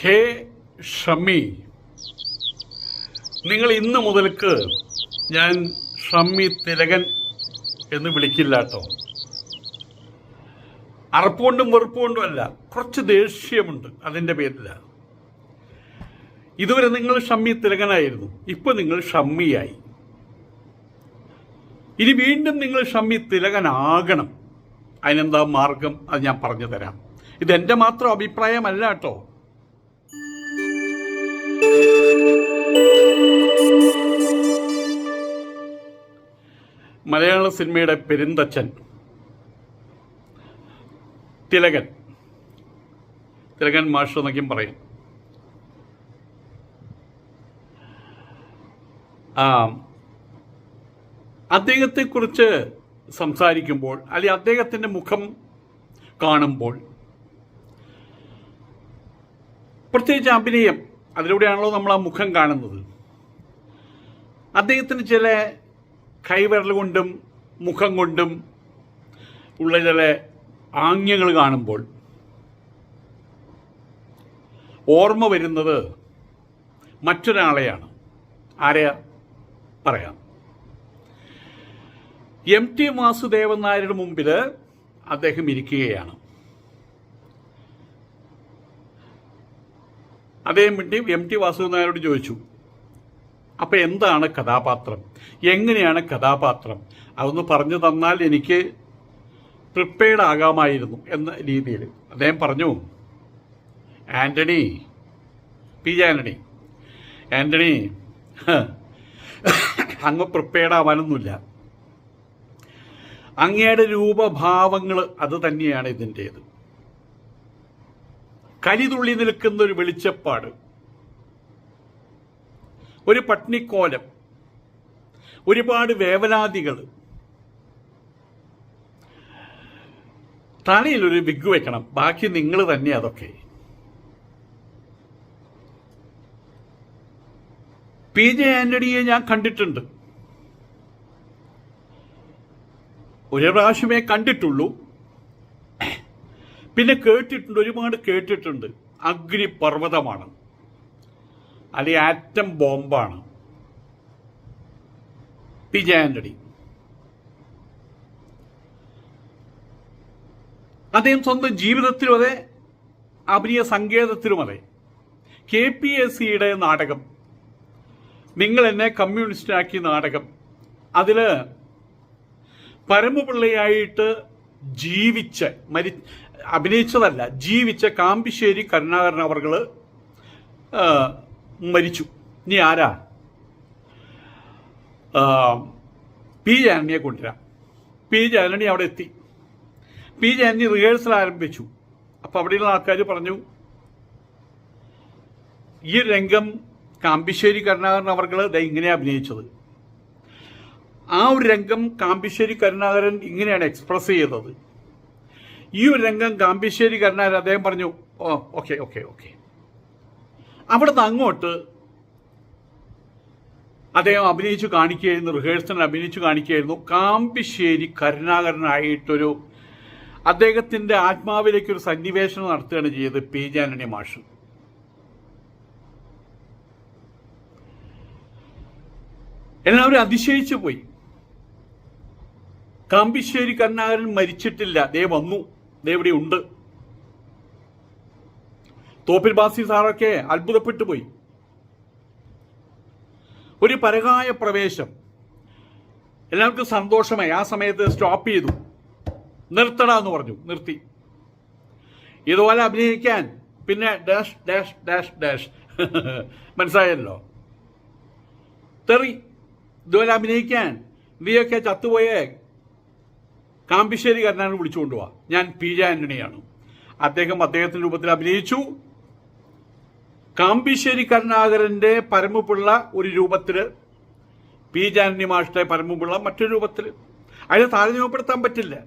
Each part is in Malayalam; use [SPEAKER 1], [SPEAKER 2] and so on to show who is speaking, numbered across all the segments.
[SPEAKER 1] ഹേ ഷമ്മി നിങ്ങൾ ഇന്ന് മുതൽക്ക് ഞാൻ ഷമ്മി തിലകൻ എന്ന് വിളിക്കില്ല കേട്ടോ. അറപ്പുകൊണ്ടും വെറുപ്പുകൊണ്ടും അല്ല കുറച്ച് ദേഷ്യമുണ്ട് അതിന്റെ പേരിലാണ് ഇതുവരെ നിങ്ങൾ ഷമ്മി തിലകനായിരുന്നു ഇപ്പോൾ നിങ്ങൾ ഷമ്മിയായി. ഇനി വീണ്ടും നിങ്ങൾ ഷമ്മി തിലകനാകണം. അതിനെന്താ മാർഗം? അത് ഞാൻ പറഞ്ഞു തരാം. ഇതെന്റെ മാത്രം അഭിപ്രായമല്ല കേട്ടോ. മലയാള സിനിമയുടെ പെരുന്തച്ഛൻ. തിലകൻ. തിലകൻ മാഷ് എന്നൊക്കെയും പറയും. അദ്ദേഹത്തെക്കുറിച്ച് സംസാരിക്കുമ്പോൾ അല്ലെങ്കിൽ അദ്ദേഹത്തിന്റെ മുഖം കാണുമ്പോൾ പ്രത്യേകിച്ച് അഭിനയം അതിലൂടെയാണല്ലോ നമ്മൾ ആ മുഖം കാണുന്നത്. അദ്ദേഹത്തിന് ചില കൈവിരൽ കൊണ്ടും മുഖം കൊണ്ടും ഉള്ള ചില ആംഗ്യങ്ങൾ കാണുമ്പോൾ ഓർമ്മ വരുന്നത് മറ്റൊരാളെയാണ്. ആരെയാ? പറയാം. എം ടി വാസുദേവൻ നായരുടെ മുമ്പിൽ അദ്ദേഹം ഇരിക്കുകയാണ്. അദ്ദേഹം വേണ്ടി എം ടി വാസുദേവൻ നായരോട് ചോദിച്ചു അപ്പൊ എന്താണ് കഥാപാത്രം? എങ്ങനെയാണ് കഥാപാത്രം? അതൊന്ന് പറഞ്ഞു തന്നാൽ എനിക്ക് പ്രിപ്പയർഡ് ആകാമായിരുന്നു എന്ന രീതിയിൽ. അദ്ദേഹം പറഞ്ഞു ആന്റണി പി ജെ ആന്റണി ആന്റണി അങ്ങ് പ്രിപ്പയർഡ് ആവാനൊന്നുമില്ല. അങ്ങയുടെ രൂപഭാവങ്ങൾ അത് തന്നെയാണ് ഇതിന്റേത് കരിതുള്ളി നിൽക്കുന്ന ഒരു വെളിച്ചപ്പാട് ഒരു പട്നിക്കോലം ഒരുപാട് വേവലാതികൾ. തലയിൽ ഒരു വിഗ് വെക്കണം. ബാക്കി നിങ്ങൾ തന്നെ അതൊക്കെ. പി ജെ ആന്റണിയെ ഞാൻ കണ്ടിട്ടുണ്ട്. ഒരു പ്രാവശ്യമേ കണ്ടിട്ടുള്ളൂ. പിന്നെ കേട്ടിട്ടുണ്ട് ഒരുപാട് കേട്ടിട്ടുണ്ട്. അഗ്നിപർവതമാണ്. അല്ലെ ആറ്റം ബോംബാണ്. പി ജെ ആന്റണി അദ്ദേഹം സ്വന്തം ജീവിതത്തിലും അതെ അഭിനയ സങ്കേതത്തിലും അതെ. കെ പി എസ് സിയുടെ നാടകം നിങ്ങൾ എന്നെ കമ്മ്യൂണിസ്റ്റ് ആക്കിയ നാടകം അതിൽ പരമപിള്ളയായിട്ട് ജീവിച്ച് മരി അഭിനയിച്ചതല്ല ജീവിച്ച കാമ്പിശ്ശേരി കരുണാകരൻ അവർകൾ ആ, മരിച്ചു. ഇനി ആരാ? പി ജാനണിയെ കൊണ്ടുവരാം. പി ജാനണി അവിടെ എത്തി. പി ജാനണി റിഹേഴ്സൽ ആരംഭിച്ചു. അപ്പോൾ അവിടെയുള്ള ആൾക്കാർ പറഞ്ഞു ഈ രംഗം കാമ്പിശ്ശേരി കരുണാകരൻ അവർകൾ ദേ ഇങ്ങനെ അഭിനയിച്ചത്. ആ ഒരു രംഗം കാമ്പിശ്ശേരി കരുണാകരൻ ഇങ്ങനെയാണ് എക്സ്പ്രസ് ചെയ്തത് ഈ ഒരു രംഗം കാമ്പിശ്ശേരി കരുണാകരൻ അദ്ദേഹം പറഞ്ഞു ഓ ഓക്കെ ഓക്കെ ഓക്കെ. അവിടുന്ന് അങ്ങോട്ട് അദ്ദേഹം അഭിനയിച്ചു കാണിക്കുകയായിരുന്നു റിഹേഴ്സലിൽ അഭിനയിച്ചു കാണിക്കുകയായിരുന്നു. കാമ്പിശ്ശേരി കരുണാകരനായിട്ടൊരു അദ്ദേഹത്തിന്റെ ആത്മാവിലേക്ക് ഒരു സന്നിവേശനം നടത്തുകയാണ് ചെയ്തത് പി ജാനണി മാഷ്. എല്ലാവരും അതിശയിച്ചു പോയി. കാമ്പിശ്ശേരി കരുണാകരൻ മരിച്ചിട്ടില്ല. ദേ വന്നു. ദേ ഇവിടെ ഉണ്ട്. തോപ്പിൽ ബാസി സാറൊക്കെ അത്ഭുതപ്പെട്ടു പോയി. ഒരു പരകായ പ്രവേശം. എല്ലാവർക്കും സന്തോഷമായി. ആ സമയത്ത് സ്റ്റോപ്പ് ചെയ്തു. നിർത്തണ എന്ന് പറഞ്ഞു. നിർത്തി. ഇതുപോലെ അഭിനയിക്കാൻ പിന്നെ ഡാഷ് ഡാഷ് ഡാഷ് ഡാഷ് മനസ്സിലായല്ലോ? തെറി. ഇതുപോലെ അഭിനയിക്കാൻ. നീയൊക്കെ ചത്തുപോയേ കാമ്പിശ്ശേരി കരുണാകരൻ വിളിച്ചുകൊണ്ടുപോവാ ഞാൻ പി ജെ ആന്റണിയാണ്. അദ്ദേഹം അദ്ദേഹത്തിന്റെ രൂപത്തിൽ അഭിനയിച്ചു. കാമ്പിശ്ശേരി കരുണാകരന്റെ പരമപിള്ള ഒരു രൂപത്തിൽ പി ജാനനി മാഷ്ടെ പരമപിള്ള മറ്റൊരു രൂപത്തിൽ. അതിനെ താരതമ്യപ്പെടുത്താൻ പറ്റില്ല.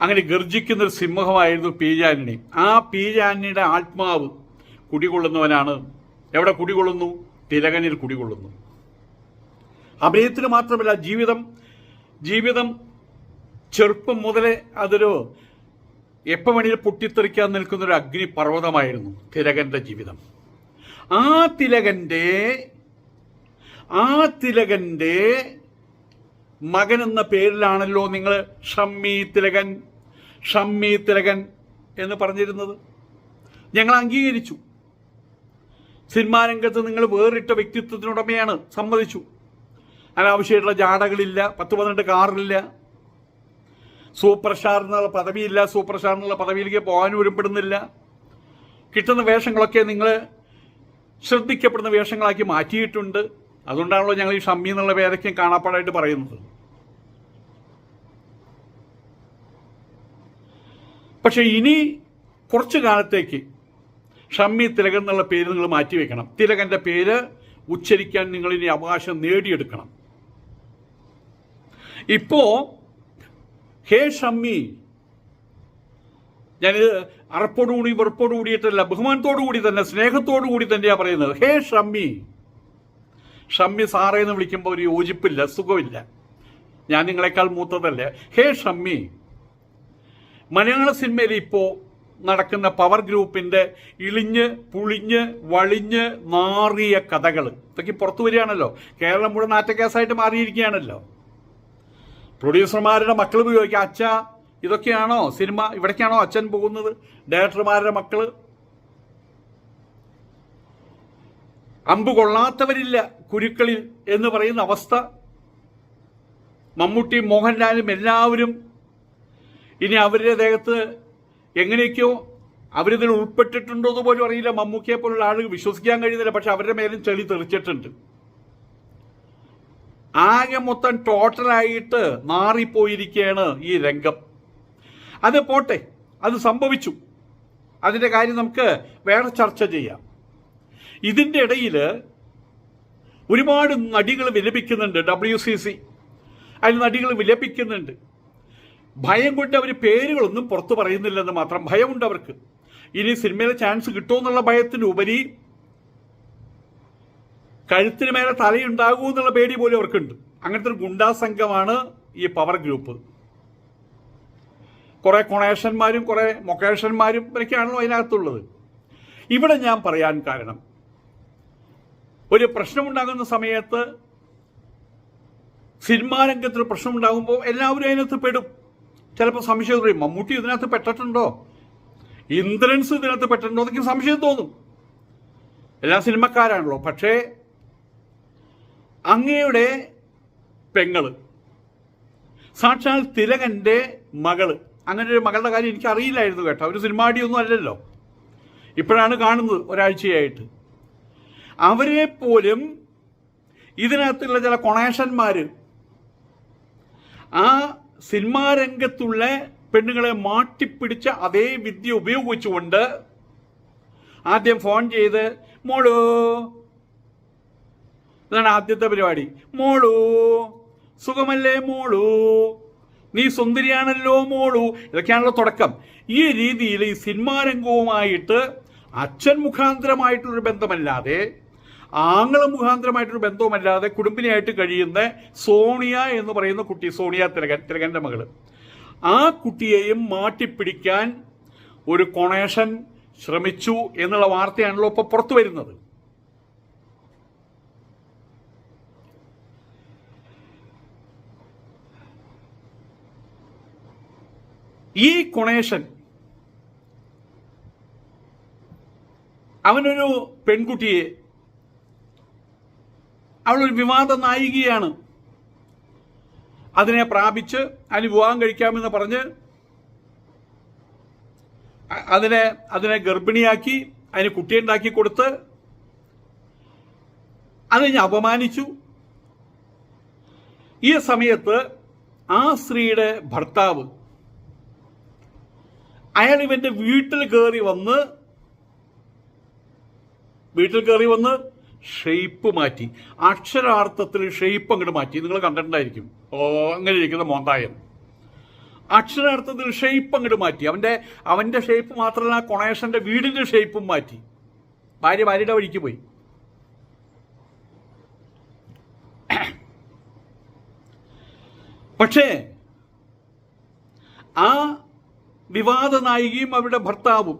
[SPEAKER 1] അങ്ങനെ ഗർജിക്കുന്ന ഒരു സിംഹമായിരുന്നു പി ജാനനി ആ പി ജാനനിയുടെ ആത്മാവ് കുടികൊള്ളുന്നവനാണ്. എവിടെ കുടികൊള്ളുന്നു? തിലകനിൽ കുടികൊള്ളുന്നു. അഭിനയത്തിന് മാത്രമല്ല ജീവിതം ജീവിതം ചെറുപ്പം മുതലേ അതൊരു എപ്പോൾ വേണേലും പൊട്ടിത്തെറിക്കാൻ നിൽക്കുന്ന ഒരു അഗ്നിപർവതമായിരുന്നു തിലകന്റെ ജീവിതം. ആ തിലകന്റെ ആ തിലകന്റെ മകൻ എന്ന പേരിലാണല്ലോ നിങ്ങൾ ഷമ്മി തിലകൻ ഷമ്മി തിലകൻ എന്ന് പറഞ്ഞിരുന്നത്. ഞങ്ങൾ അംഗീകരിച്ചു. സിനിമാ രംഗത്ത് നിങ്ങൾ വേറിട്ട വ്യക്തിത്വത്തിനുടമയാണ് സമ്മതിച്ചു. അനാവശ്യമായിട്ടുള്ള ജാടകളില്ല പത്ത് പന്ത്രണ്ട് കാറില്ല സൂപ്പർ സ്റ്റാർ എന്നുള്ള പദവിയില്ല സൂപ്പർ സ്റ്റാർ എന്നുള്ള പദവിയിലേക്ക് പോകാനും ഉരുപ്പെടുന്നില്ല കിട്ടുന്ന വേഷങ്ങളൊക്കെ നിങ്ങൾ ശ്രദ്ധിക്കപ്പെടുന്ന വേഷങ്ങളാക്കി മാറ്റിയിട്ടുണ്ട്. അതുകൊണ്ടാണല്ലോ ഞങ്ങൾ ഈ ഷമ്മി എന്നുള്ള പേരൊക്കെ കാണാപ്പാടായിട്ട് പറയുന്നത്. പക്ഷെ ഇനി കുറച്ചു കാലത്തേക്ക് ഷമ്മി തിലകൻ എന്നുള്ള പേര് നിങ്ങൾ മാറ്റിവെക്കണം തിലകന്റെ പേര് ഉച്ചരിക്കാൻ നിങ്ങൾ ഇനി അവകാശം നേടിയെടുക്കണം. ഇപ്പോ ഹേ ഷമ്മി. ഞാനിത് അറപ്പോടുകൂടി വെറുപ്പോടു കൂടിയിട്ടല്ല ബഹുമാനത്തോടു കൂടി തന്നെ സ്നേഹത്തോടു കൂടി തന്നെയാണ് പറയുന്നത്. ഹേ ഷമ്മി. ഷമ്മി സാറേ എന്ന് വിളിക്കുമ്പോൾ ഒരു യോജിപ്പില്ല സുഖമില്ല. ഞാൻ നിങ്ങളെക്കാൾ മൂത്തതല്ലേ. ഹേ ഷമ്മി. മലയാള സിനിമയിൽ ഇപ്പോൾ നടക്കുന്ന പവർ ഗ്രൂപ്പിന്റെ ഇളിഞ്ഞ് പുളിഞ്ഞ് വളിഞ്ഞ് നാറിയ കഥകൾ ഇതൊക്കെ പുറത്തു വരികയാണല്ലോ. കേരളം മുഴുവൻ നാറ്റക്കേസായിട്ട് മാറിയിരിക്കുകയാണല്ലോ. പ്രൊഡ്യൂസർമാരുടെ മക്കൾ ഉപയോഗിക്കുക. അച്ഛ ഇതൊക്കെയാണോ സിനിമ? ഇവിടേക്കാണോ അച്ഛൻ പോകുന്നത്? ഡയറക്ടർമാരുടെ മക്കൾ അമ്പ് കൊള്ളാത്തവരില്ല കുരുക്കളിൽ എന്ന് പറയുന്ന അവസ്ഥ. മമ്മൂട്ടി മോഹൻലാലും എല്ലാവരും ഇനി അവരുടെ ദേഹത്ത് എങ്ങനെയൊക്കെയോ അവരിതിൽ ഉൾപ്പെട്ടിട്ടുണ്ടോ എന്ന് പോലും അറിയില്ല. മമ്മൂക്കിയെ പോലുള്ള ആളുകൾ വിശ്വസിക്കാൻ കഴിയുന്നില്ല. പക്ഷെ അവരുടെ മേലും ചെളി തെറിച്ചിട്ടുണ്ട് ആകെ മൊത്തം ടോട്ടലായിട്ട് മാറിപ്പോയിരിക്കുകയാണ് ഈ രംഗം. അത് പോട്ടെ അത് സംഭവിച്ചു. അതിന്റെ കാര്യം നമുക്ക് വേറെ ചർച്ച ചെയ്യാം. ഇതിന്റെ ഇടയിൽ ഒരുപാട് നടികൾ വിലപിക്കുന്നുണ്ട് ഡബ്ല്യു സി സി അതിൽ നടികൾ വിലപിക്കുന്നുണ്ട്. ഭയം കൊണ്ട് അവർ പേരുകളൊന്നും പുറത്തു പറയുന്നില്ലെന്ന് മാത്രം ഭയമുണ്ട് അവർക്ക്. ഇനി സിനിമയിലെ ചാൻസ് കിട്ടുമെന്നുള്ള ഭയത്തിന്റെ ഉപരി കഴുത്തിന് മേലെ തലയുണ്ടാകൂ എന്നുള്ള പേടി പോലും അവർക്കുണ്ട്. അങ്ങനത്തെ ഒരു ഗുണ്ടാ സംഘമാണ് ഈ പവർ ഗ്രൂപ്പ് കുറെ കൊണേഷന്മാരും കുറെ മൊക്കേഷന്മാരും ഇവരൊക്കെയാണല്ലോ അതിനകത്തുള്ളത്. ഇവിടെ ഞാൻ പറയാൻ കാരണം ഒരു പ്രശ്നമുണ്ടാകുന്ന സമയത്ത് സിനിമാ രംഗത്തൊരു പ്രശ്നമുണ്ടാകുമ്പോൾ എല്ലാവരും അതിനകത്ത് പെടും. ചിലപ്പോൾ സംശയം പറയും മമ്മൂട്ടി ഇതിനകത്ത് പെട്ടിട്ടുണ്ടോ? ഇന്ദ്രൻസ് ഇതിനകത്ത് പെട്ടിട്ടുണ്ടോ എന്നൊക്കെ സംശയം തോന്നും. എല്ലാ സിനിമക്കാരാണല്ലോ പക്ഷേ അങ്ങയുടെ പെങ്ങൾ. സാക്ഷാൽ തിലകന്റെ മകൾ. അങ്ങനെ ഒരു മകളുടെ കാര്യം എനിക്ക് അറിയില്ലായിരുന്നു കേട്ടോ. ഒരു സിനിമാടിയൊന്നും അല്ലല്ലോ. ഇപ്പോഴാണ് കാണുന്നത് ഒരാഴ്ചയായിട്ട്. അവരെ പോലും ഇതിനകത്തുള്ള ചില കൊണേഷന്മാർ ആ സിനിമാ രംഗത്തുള്ള പെണ്ണുങ്ങളെ മാട്ടിപ്പിടിച്ച അതേ വിദ്യ ഉപയോഗിച്ചുകൊണ്ട് ആദ്യം ഫോൺ ചെയ്ത് മോളോ ഇതാണ് ആദ്യത്തെ പരിപാടി. മോളു സുഖമല്ലേ മോളു? നീ സുന്ദരിയാണല്ലോ മോളു? ഇതൊക്കെയാണല്ലോ തുടക്കം. ഈ രീതിയിൽ ഈ സിനിമാ രംഗവുമായിട്ട് അച്ഛൻ മുഖാന്തരമായിട്ടുള്ളൊരു ബന്ധമല്ലാതെ ആങ്ങള മുഖാന്തരമായിട്ടൊരു ബന്ധവുമല്ലാതെ കുടുംബിനിയായിട്ട് കഴിയുന്ന സോണിയ എന്ന് പറയുന്ന കുട്ടി സോണിയ തിലകൻ തിലകന്റെ മകൾ. ആ കുട്ടിയെയും മാറ്റിപ്പിടിക്കാൻ ഒരു കൊണേഷൻ ശ്രമിച്ചു എന്നുള്ള വാർത്തയാണല്ലോ ഇപ്പൊ പുറത്തു വരുന്നത്. ഈ കൊണേഷൻ അവനൊരു പെൺകുട്ടിയെ അവളൊരു വിവാദ നായികയാണ്. അതിനെ പ്രാപിച്ച് അതിന് വിവാഹം കഴിക്കാമെന്ന് പറഞ്ഞ് അതിനെ അതിനെ ഗർഭിണിയാക്കി അതിന് കുട്ടിയുണ്ടാക്കി കൊടുത്ത് അത് ഞാൻ അപമാനിച്ചു. ഈ സമയത്ത് ആ സ്ത്രീയുടെ ഭർത്താവ് അയാൾ ഇവന്റെ വീട്ടിൽ കയറി വന്ന് വീട്ടിൽ കയറി വന്ന് ഷെയ്പ്പ് മാറ്റി. അക്ഷരാർത്ഥത്തിൽ ഷെയ്പ്പ് അങ്ങോട്ട് മാറ്റി. നിങ്ങൾ കണ്ടിട്ടുണ്ടായിരിക്കും. ഓ അങ്ങനെ ഇരിക്കുന്ന മോന്തായൻ. അക്ഷരാർത്ഥത്തിൽ ഷെയ്പ്പ് അങ്ങോട്ട് മാറ്റി. അവന്റെ അവന്റെ ഷെയ്പ്പ് മാത്രമല്ല കൊണേഷന്റെ വീടിന്റെ ഷെയ്പ്പും മാറ്റി. ഭാര്യ ഭാര്യയുടെ വഴിക്ക് പോയി. പക്ഷേ ആ വിവാദ നായികയും അവരുടെ ഭർത്താവും.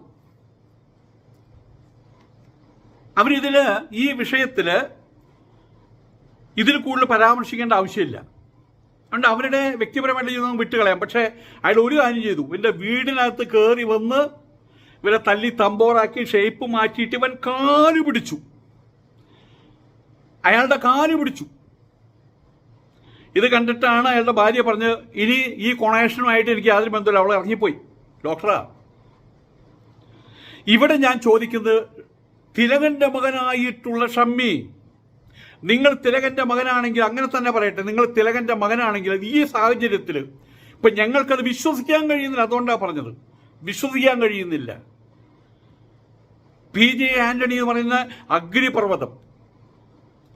[SPEAKER 1] അവരിതിൽ ഈ വിഷയത്തിൽ ഇതിൽ കൂടുതൽ പരാമർശിക്കേണ്ട ആവശ്യമില്ല. അതുകൊണ്ട് അവരുടെ വ്യക്തിപരമായിട്ട് ജീവിതം വിട്ടുകളയാം. പക്ഷേ അയാൾ ഒരു കാര്യം ചെയ്തു. ഇവന്റെ വീടിനകത്ത് കയറി വന്ന് ഇവരെ തല്ലി തമ്പോറാക്കി ഷേപ്പ് മാറ്റിയിട്ട് ഇവൻ കാൽ പിടിച്ചു. അയാളുടെ കാൽ പിടിച്ചു. ഇത് കണ്ടിട്ടാണ് അയാളുടെ ഭാര്യ പറഞ്ഞ് ഇനി ഈ കൊണേഷനുമായിട്ട് എനിക്ക് യാതൊരു ബന്ധമില്ല അവൾ ഇറങ്ങിപ്പോയി. ഡോക്ടറാ. ഇവിടെ ഞാൻ ചോദിക്കുന്നത് തിലകന്റെ മകനായിട്ടുള്ള ഷമ്മി നിങ്ങൾ തിലകന്റെ മകനാണെങ്കിൽ അങ്ങനെ തന്നെ പറയട്ടെ നിങ്ങൾ തിലകന്റെ മകനാണെങ്കിൽ ഈ സാഹചര്യത്തിൽ ഇപ്പൊ ഞങ്ങൾക്കത് വിശ്വസിക്കാൻ കഴിയുന്നില്ല അതുകൊണ്ടാണ് പറഞ്ഞത്. വിശ്വസിക്കാൻ കഴിയുന്നില്ല. പി ജെ ആന്റണി എന്ന് പറയുന്ന അഗ്നിപർവതം.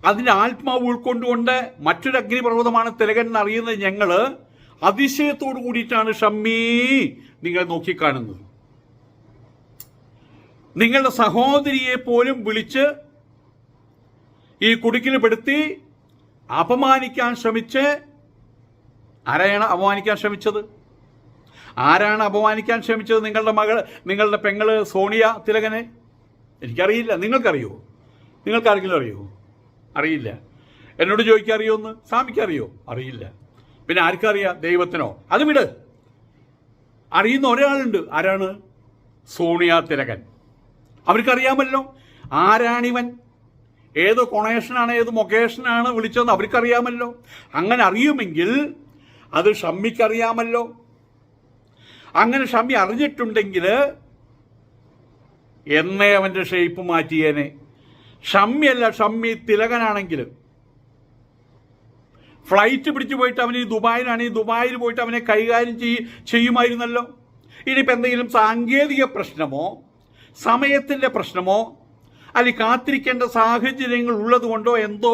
[SPEAKER 1] അതിന്റെ ആത്മാവ് ഉൾക്കൊണ്ടുകൊണ്ട് മറ്റൊരു അഗ്നിപർവതമാണ് തിലകൻ എന്നറിയുന്നത് ഞങ്ങൾ. അതിശയത്തോടു കൂടിയിട്ടാണ് ഷമ്മി നിങ്ങളെ നോക്കിക്കാണുന്നത് നിങ്ങളുടെ സഹോദരിയെ പോലും വിളിച്ച് ഈ കുടുക്കിൽ പെടുത്തി അപമാനിക്കാൻ ശ്രമിച്ച് ആരെയാണ് അപമാനിക്കാൻ ശ്രമിച്ചത്? ആരാണ് അപമാനിക്കാൻ ശ്രമിച്ചത് നിങ്ങളുടെ മകൾ നിങ്ങളുടെ പെങ്ങൾ സോണിയ തിലകനെ? എനിക്കറിയില്ല. നിങ്ങൾക്കറിയോ? നിങ്ങൾക്കാരെങ്കിലും അറിയോ? അറിയില്ല. എന്നോട് ചോദിക്കാൻ അറിയോന്ന് സ്വാമിക്ക് അറിയോ? അറിയില്ല. പിന്നെ ആർക്കറിയാം ദൈവത്തിനോ? അത് വിട്. അറിയുന്ന ഒരാളുണ്ട്. ആരാണ്? സോണിയ തിലകൻ. അവർക്കറിയാമല്ലോ. ആരാണിവൻ? ഏത് കൊണേഷനാണ് ഏത് മൊക്കേഷനാണ് വിളിച്ചതെന്ന് അവർക്കറിയാമല്ലോ. അങ്ങനെ അറിയുമെങ്കിൽ അത് ഷമ്മിക്കറിയാമല്ലോ. അങ്ങനെ ഷമ്മി അറിഞ്ഞിട്ടുണ്ടെങ്കിൽ എന്നേ അവന്റെ ഷേപ്പ് മാറ്റിയേനെ. ഷമ്മിയല്ല ഷമ്മി തിലകനാണെങ്കിൽ. ഫ്ലൈറ്റ് പിടിച്ചു പോയിട്ട് അവന് ഈ ദുബായിലാണ് ഈ ദുബായിൽ പോയിട്ട് അവനെ കൈകാര്യം ചെയ്യ ചെയ്യുമായിരുന്നല്ലോ? ഇനിയിപ്പോൾ എന്തെങ്കിലും സാങ്കേതിക പ്രശ്നമോ സമയത്തിന്റെ പ്രശ്നമോ അല്ലെങ്കിൽ കാത്തിരിക്കേണ്ട സാഹചര്യങ്ങൾ ഉള്ളതുകൊണ്ടോ എന്തോ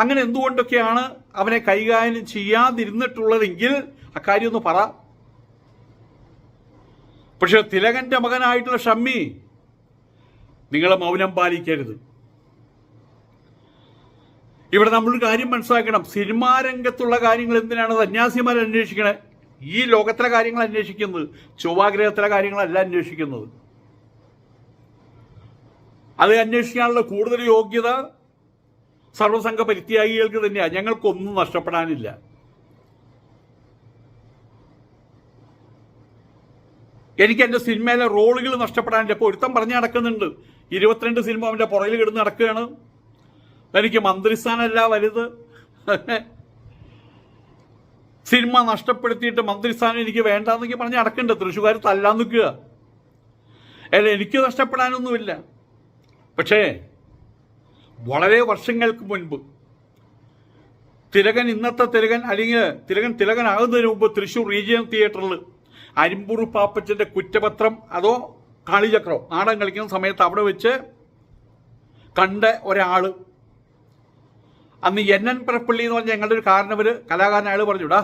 [SPEAKER 1] അങ്ങനെ എന്തുകൊണ്ടൊക്കെയാണ് അവനെ കൈകാര്യം ചെയ്യാതിരുന്നിട്ടുള്ളതെങ്കിൽ അക്കാര്യം ഒന്ന് പറ. പക്ഷെ തിലകന്റെ മകനായിട്ടുള്ള ഷമ്മി നിങ്ങളെ മൗനം പാലിക്കരുത്. ഇവിടെ നമ്മളൊരു കാര്യം മനസ്സിലാക്കണം. സിനിമാ രംഗത്തുള്ള കാര്യങ്ങൾ എന്തിനാണ് സന്യാസിമാർ അന്വേഷിക്കണേ? ഈ ലോകത്തിലെ കാര്യങ്ങൾ അന്വേഷിക്കുന്നത് ചൊവ്വാഗ്രഹത്തിലെ കാര്യങ്ങളല്ല അന്വേഷിക്കുന്നത്. അത് അന്വേഷിക്കാനുള്ള കൂടുതൽ യോഗ്യത സർവസംഘ പരിത്യാഗികൾക്ക് തന്നെയാണ് ഞങ്ങൾക്കൊന്നും നഷ്ടപ്പെടാനില്ല. എനിക്ക് എന്റെ സിനിമയിലെ റോളുകൾ നഷ്ടപ്പെടാനില്ല. ഇപ്പോൾ ഒരുത്തം പറഞ്ഞു നടക്കുന്നുണ്ട്. ഇരുപത്തിരണ്ട് സിനിമ അവന്റെ പുറകിൽ കിടന്ന് നടക്കുകയാണ്. എനിക്ക് മന്ത്രിസ്ഥാനമല്ല വലുത്. സിനിമ നഷ്ടപ്പെടുത്തിയിട്ട് മന്ത്രിസ്ഥാനം എനിക്ക് വേണ്ടാന്നൊക്കെ പറഞ്ഞ് അടക്കണ്ട. തൃശ്ശൂർ തല്ലാൻ നിൽക്കുക. അല്ല എനിക്ക് നഷ്ടപ്പെടാനൊന്നുമില്ല. പക്ഷേ വളരെ വർഷങ്ങൾക്ക് മുൻപ് തിലകൻ ഇന്നത്തെ തിലകൻ അല്ലെങ്കിൽ തിലകൻ തിലകനാകുന്നതിന് മുമ്പ് തൃശ്ശൂർ റീജിയൻ തിയേറ്ററിൽ അരിമ്പൂർ പാപ്പച്ചന്റെ കുറ്റപത്രം അതോ കാളിചക്രം നാടൻ കളിക്കുന്ന സമയത്ത് അവിടെ വെച്ച് കണ്ട ഒരാൾ അന്ന് എൻ എൻ പ്രപ്പള്ളി എന്ന് പറഞ്ഞ ഞങ്ങളുടെ ഒരു കാരണവര് കലാകാരൻ അയാൾ പറഞ്ഞുടാ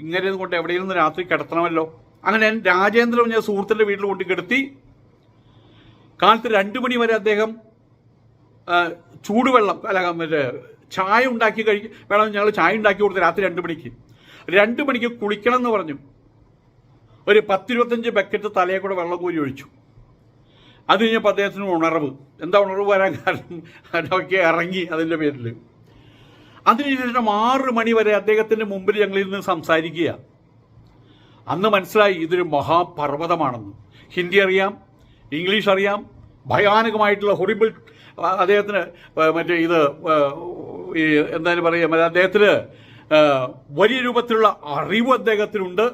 [SPEAKER 1] ഇങ്ങനെ കൊണ്ട് എവിടെയും രാത്രി കിടത്തണമല്ലോ. അങ്ങനെ രാജേന്ദ്രൻ ഞാൻ സുഹൃത്തിന്റെ വീട്ടിൽ കൊണ്ട് കിടത്തി. കാലത്ത് രണ്ടു മണി വരെ അദ്ദേഹം ചൂടുവെള്ളം അല്ല മറ്റേ ചായ ഉണ്ടാക്കി കഴിക്കും വേണം ഞങ്ങൾ ചായ ഉണ്ടാക്കി കൊടുത്ത് രാത്രി രണ്ട് മണിക്ക്. രണ്ട് മണിക്ക് കുളിക്കണം എന്ന് പറഞ്ഞു. ഒരു പത്തിരുപത്തഞ്ച് ബക്കറ്റ് തലയെ കൂടെ വെള്ളം കോരി ഒഴിച്ചു. അത് കഴിഞ്ഞപ്പോൾ അദ്ദേഹത്തിന് ഉണർവ്. എന്താ ഉണർവ് വരാൻ കാരണം? അതൊക്കെ ഇറങ്ങി അതിന്റെ പേരിൽ അതിനുശേഷം ആറ് മണി വരെ അദ്ദേഹത്തിന്റെ മുമ്പിൽ ഞങ്ങളിരുന്ന് സംസാരിക്കുക. അന്ന് മനസ്സിലായി ഇതൊരു മഹാപർവതമാണെന്ന്. ഹിന്ദി അറിയാം ഇംഗ്ലീഷ് അറിയാം ഭയാനകമായിട്ടുള്ള ഹൊറിബിൾ അദ്ദേഹത്തിന് മറ്റേ ഇത് ഈ എന്തായാലും പറയുക അദ്ദേഹത്തിന് വലിയ രൂപത്തിലുള്ള അറിവ് അദ്ദേഹത്തിനുണ്ട്.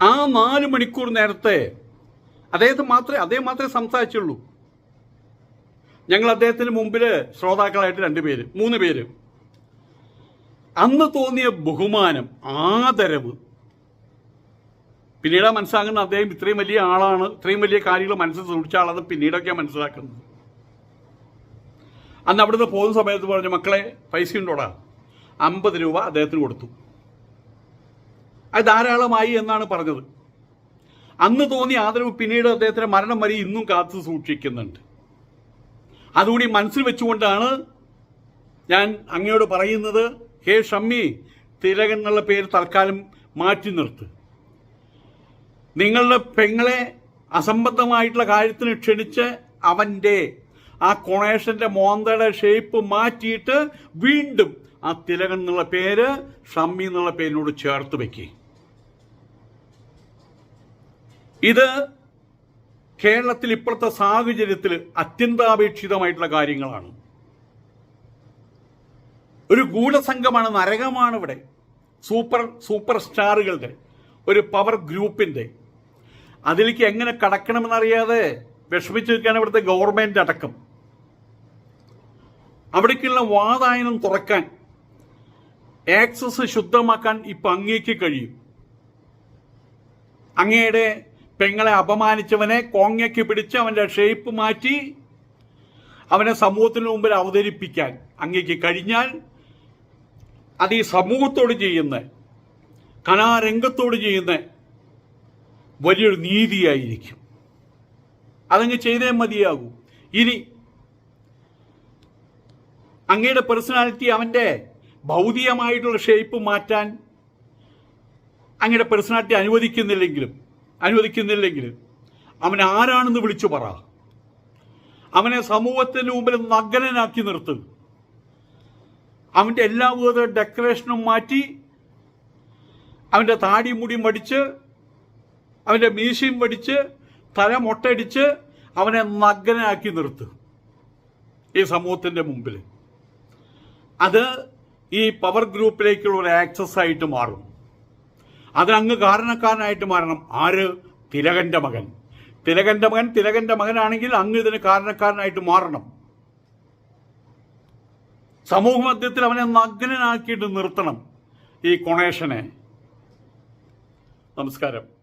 [SPEAKER 1] ആ നാല് മണിക്കൂർ നേരത്തെ അദ്ദേഹത്തെ മാത്രമേ അദ്ദേഹം മാത്രമേ സംസാരിച്ചുള്ളൂ. ഞങ്ങൾ അദ്ദേഹത്തിന് മുമ്പിൽ ശ്രോതാക്കളായിട്ട് രണ്ടുപേര് മൂന്ന് പേര്. അന്ന് തോന്നിയ ബഹുമാനം ആദരവ്. പിന്നീട് മനസ്സാകുന്ന അദ്ദേഹം ഇത്രയും വലിയ ആളാണ് ഇത്രയും വലിയ കാര്യങ്ങൾ മനസ്സിൽ സൂക്ഷിച്ച ആളാണ് പിന്നീടൊക്കെയാണ് മനസ്സിലാക്കുന്നത്. അന്ന് അവിടുന്ന് പോകുന്ന സമയത്ത് പറഞ്ഞു മക്കളെ പൈസ ഉണ്ടോടാ? അമ്പത് രൂപ അദ്ദേഹത്തിന് കൊടുത്തു. അത് ധാരാളമായി എന്നാണ് പറഞ്ഞത്. അന്ന് തോന്നിയ ആദരവ് പിന്നീട് അദ്ദേഹത്തിന്റെ മരണം വരെ ഇന്നും കാത്തു സൂക്ഷിക്കുന്നുണ്ട്. അതുകൂടി മനസ്സിൽ വെച്ചുകൊണ്ടാണ് ഞാൻ അങ്ങയോട് പറയുന്നത് ഹേ ഷമ്മി തിലകൻ എന്നുള്ള പേര് തൽക്കാലം മാറ്റി നിർത്ത്. നിങ്ങളുടെ പെങ്ങളെ അസംബദ്ധമായിട്ടുള്ള കാര്യത്തിന് ക്ഷണിച്ച് അവന്റെ ആ കൊണേഷന്റെ മോന്തയുടെ ഷേപ്പ് മാറ്റിയിട്ട് വീണ്ടും ആ തിലകൻ എന്നുള്ള പേര് ഷമ്മി എന്നുള്ള പേരിനോട് ചേർത്ത് വെക്കുക ഇത് കേരളത്തിൽ ഇപ്പോഴത്തെ സാഹചര്യത്തിൽ അത്യന്താപേക്ഷിതമായിട്ടുള്ള കാര്യങ്ങളാണ്. ഒരു ഗൂഢസംഘമാണ് നരകമാണ് ഇവിടെ. സൂപ്പർ സൂപ്പർ സ്റ്റാറുകളുടെ ഒരു പവർ ഗ്രൂപ്പിന്റെ. അതിലേക്ക് എങ്ങനെ കടക്കണമെന്നറിയാതെ വിഷമിച്ചു നിൽക്കാൻ ഇവിടുത്തെ ഗവൺമെന്റ് അടക്കം. അവിടേക്കുള്ള വാതായനം തുറക്കാൻ ആക്സസ് ശുദ്ധമാക്കാൻ ഇപ്പൊ അങ്ങേക്ക് കഴിയും. അങ്ങയുടെ പെങ്ങളെ അപമാനിച്ചവനെ കോങ്ങയ്ക്ക് പിടിച്ച് അവന്റെ ഷേപ്പ് മാറ്റി അവനെ സമൂഹത്തിന് മുമ്പിൽ അവതരിപ്പിക്കാൻ അങ്ങേക്ക് കഴിഞ്ഞാൽ അത് ഈ സമൂഹത്തോട് ചെയ്യുന്ന കലാരംഗത്തോട് ചെയ്യുന്ന വലിയൊരു നീതിയായിരിക്കും. അതങ്ങ് ചെയ്തേ മതിയാകൂ. ഇനി അങ്ങയുടെ പേഴ്സണാലിറ്റി അവന്റെ ഭൗതികമായിട്ടുള്ള ഷേപ്പ് മാറ്റാൻ അങ്ങയുടെ പേഴ്സണാലിറ്റി അനുവദിക്കുന്നില്ലെങ്കിലും അനുവദിക്കുന്നില്ലെങ്കിലും അവൻ ആരാണെന്ന് വിളിച്ചു പറ. അവനെ സമൂഹത്തിന് മുമ്പിൽ നഗ്നനാക്കി നിർത്ത്. അവന്റെ എല്ലാ വിധ ഡെക്കറേഷനും മാറ്റി അവന്റെ താടി മുടി മടിച്ച് അവന്റെ മീശയും മടിച്ച് തല മൊട്ടടിച്ച് അവനെ നഗ്നനാക്കി നിർത്ത്. ഈ സമൂഹത്തിന്റെ മുമ്പിൽ. അത് ഈ പവർ ഗ്രൂപ്പിലേക്കുള്ള ഒരു ആക്സസ് ആയിട്ട് മാറും. അതിനങ്ങ് കാരണക്കാരനായിട്ട് മാറണം. ആര്? തിലകന്റെ മകൻ. തിലകന്റെ മകൻ തിലകന്റെ മകനാണെങ്കിൽ അങ്ങ് ഇതിന് കാരണക്കാരനായിട്ട് മാറണം. സമൂഹ മധ്യത്തിൽ അവനെ നഗ്നനാക്കിയിട്ട് നിർത്തണം ഈ കൊണേഷനെ. നമസ്കാരം.